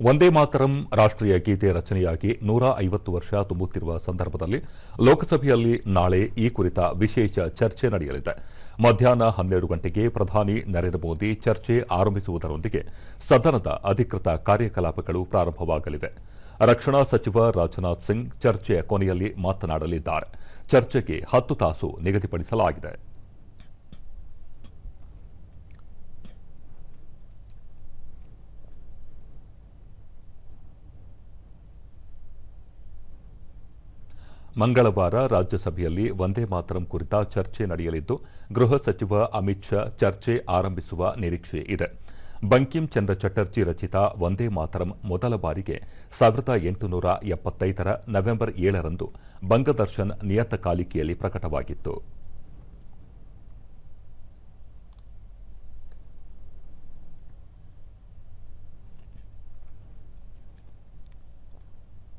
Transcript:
ಒಂದೇ ಮಾತರಂ ರಾಷ್ಟ್ರೀಯ ಗೀತೆ ರಚನೆಯಾಗಿ ನೂರ ಐವತ್ತು ವರ್ಷ ತುಂಬುತ್ತಿರುವ ಸಂದರ್ಭದಲ್ಲಿ ಲೋಕಸಭೆಯಲ್ಲಿ ನಾಳೆ ಈ ಕುರಿತ ವಿಶೇಷ ಚರ್ಚೆ ನಡೆಯಲಿದೆ. ಮಧ್ಯಾಹ್ನ ಹನ್ನೆರಡು ಗಂಟೆಗೆ ಪ್ರಧಾನಿ ನರೇಂದ್ರ ಮೋದಿ ಚರ್ಚೆ ಆರಂಭಿಸುವುದರೊಂದಿಗೆ ಸದನದ ಅಧಿಕೃತ ಕಾರ್ಯಕಲಾಪಗಳು ಪ್ರಾರಂಭವಾಗಲಿವೆ. ರಕ್ಷಣಾ ಸಚಿವ ರಾಜನಾಥ್ ಸಿಂಗ್ ಚರ್ಚೆಯ ಕೊನೆಯಲ್ಲಿ ಮಾತನಾಡಲಿದ್ದಾರೆ. ಚರ್ಚೆಗೆ ಹತ್ತು ತಾಸು ನಿಗದಿಪಡಿಸಲಾಗಿದೆ. ಮಂಗಳವಾರ ರಾಜ್ಯಸಭೆಯಲ್ಲಿ ವಂದೇ ಮಾತರಂ ಕುರಿತ ಚರ್ಚೆ ನಡೆಯಲಿದ್ದು, ಗೃಹ ಸಚಿವ ಅಮಿತ್ ಶಾ ಚರ್ಚೆ ಆರಂಭಿಸುವ ನಿರೀಕ್ಷೆ ಇದೆ. ಬಂಕಿಂ ಚಂದ್ರ ಚಟರ್ಜಿ ರಚಿತ ವಂದೇ ಮಾತರಂ ಮೊದಲ ಬಾರಿಗೆ ಸಾವಿರದ ಎಂಟುನೂರ ಎಪ್ಪತ್ತೈದರ ನವೆಂಬರ್ ಏಳರಂದು ಬಂಗದರ್ಶನ್ ನಿಯತಕಾಲಿಕೆಯಲ್ಲಿ ಪ್ರಕಟವಾಗಿತ್ತು.